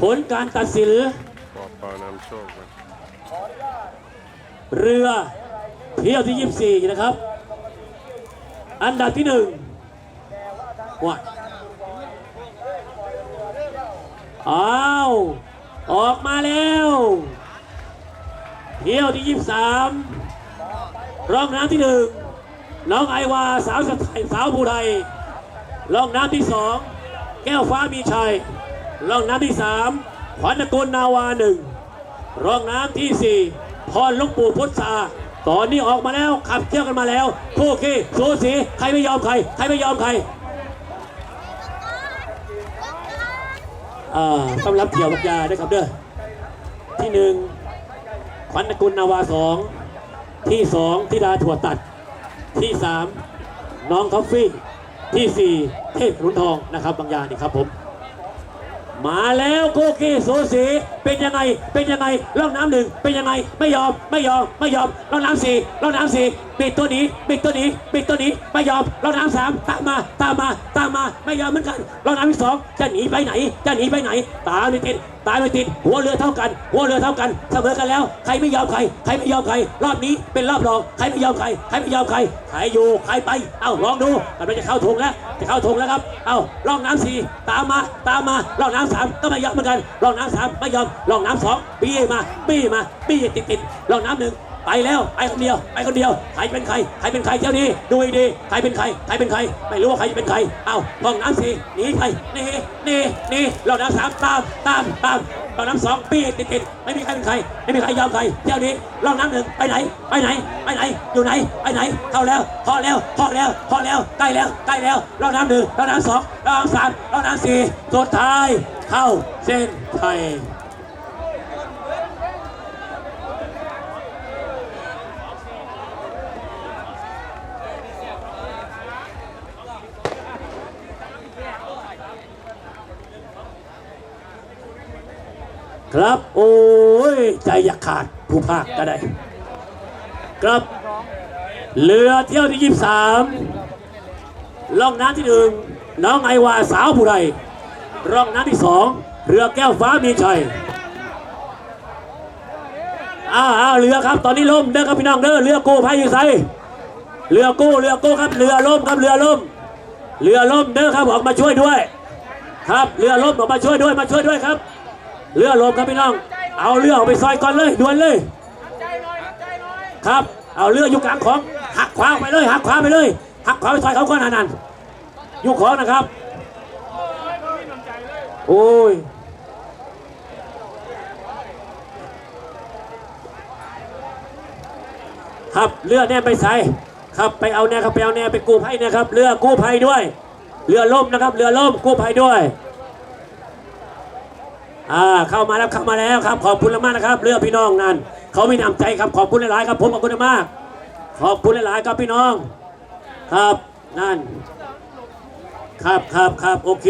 ผลการตัดสินปอปานำโชคไปเรือเที่ยวที่ 24 นะครับ อันดับที่หนึ่งวัดอ้าวออกมาแล้วเที่ยวที่ 23 ร่องน้ำที่หนึ่งน้องไอวาสาวสไทยสาวภูไทยร่องน้ำที่สองแก้วฟ้ามีชัย ร่องน้ำที่สามขวัญนกุลนาวาหนึ่งร่องน้ำที่สี่พรลวงปู่พุทธาตอนนี้ออกมาแล้วขับเที่ยวกันมาแล้วคู่ขี้สูสีใครไม่ยอมใคร ใครไม่ยอมใครต้องรับเกี่ยวกับยาด้วยครับเด้อที่หนึ่งขวัญกุลนาวาสองที่สองธิดาถั่วตัด ที่สามน้องคอฟฟี่ที่สี่เทพหนุนทองนะครับบางยานี่ครับผม มาแล้วโกกีสูสีเป็นยังไง เป็นยังไงร่องน้ำหนึ่งเป็นยังไง ไม่ยอม ไม่ยอม ไม่ยอมร่องน้ำสี่ร่องน้ำสี่ปิดตัวหนี้ปิดตัวหนี้ปิดตัวหนี้ ไม่ยอมร่องน้ำสามตามมา ตามมา ตามมา ไม่ยอมเหมือนกันร่องน้ำที่สองจะหนีไปไหน จะหนีไปไหน ตามไม่ติด ตายไม่ติด หัวเรือเท่ากัน หัวเรือเท่ากันเสมอกันแล้ว ใครไม่ยอมใคร ใครไม่ยอมใคร รอบนี้เป็นรอบรอง ใครไม่ยอมใคร ใครไม่ยอมใคร ใครอยู่ ใครไป เอ้าลองดูกำลังจะเข้าธงแล้ว จะเข้าธงแล้วครับ เอ้าร่องน้ำสี่ตามมา ตามมาร่องน้ำสามก็ไม่ยอมเหมือนกันร่องน้ำสามไม่ยอมร่องน้ำสองปี้มาปี้มาปี้ติดติดร่องน้ำหนึ่ง ไปแล้วไปคนเดียวไปคนเดียวใครเป็นใครใครเป็นใครเจ้านี้ดูให้ดีใครเป็นใครใครเป็นใครไม่รู้ว่าใครเป็นใครเอาร่องน้ำสี่หนีไปหนี่นี่นี่ร่องน้ำสามตามตามตามร่องน้ำสองปีติดติดไม่มีใครเป็นใครไม่มีใครยอมใครเจ้านี้ร่องน้ำหนึ่งไปไหนไปไหนไปไหนอยู่ไหนไปไหนเข้าแล้วพอแล้วพอแล้วพอแล้วใกล้แล้วใกล้แล้วร่องน้ำหนึ่งร่องน้ำสองร่องน้ำสามร่องน้ำสี่สุดท้ายเข้าเส้นชัย ครับ โอ้ย ใจอยากขาดผู้ภาคก็ได้ ครับเรือเที่ยวที่ยี่สามล่องน้ำที่หนึ่งน้องไอวาสาวผู้ใดร่องน้ำที่สองเรือแก้วฟ้ามีชัยอ้าวเรือครับ ตอนนี้ล่มเด้อครับพี่น้องเด้อเรือกู้ภัยอยู่ไสเรือกู้เรือกู้ครับเรือล่มครับเรือล่ม เรือล่มเด้อครับออกมาช่วยด้วย ครับเรือล่มออกมาช่วยด้วยมาช่วยด้วยครับ เรือลมครับพี่น้อง เอาเรือออกไปซอยก่อนเลยด่วนเลย ครับ เอาเรืออยู่กลางของหักขวาออกไปเลยหักขวาไปเลยหักขวาไปซอยเขาก่อนนั่นอยู่ของนะครับ โอ้ยครับเรือเนี่ยไปใส่ครับไปเอาเนี่ยครับไปเอาเนี่ยไปกู้ภัยเนี่ยครับ เรือกู้ภัยด้วย เรือล่มนะครับ เรือล่มกู้ภัยด้วย อ่าเข้ามาแล้วเข้ามาแล้วครับ ขอบคุณมากนะครับ เรือพี่น้องนั่นเขามีน้ำใจครับขอบคุณหลายๆครับผมขอบคุณมาก ขอบคุณหลายๆครับพี่น้อง ครับนั่น ครับครับครับโอเค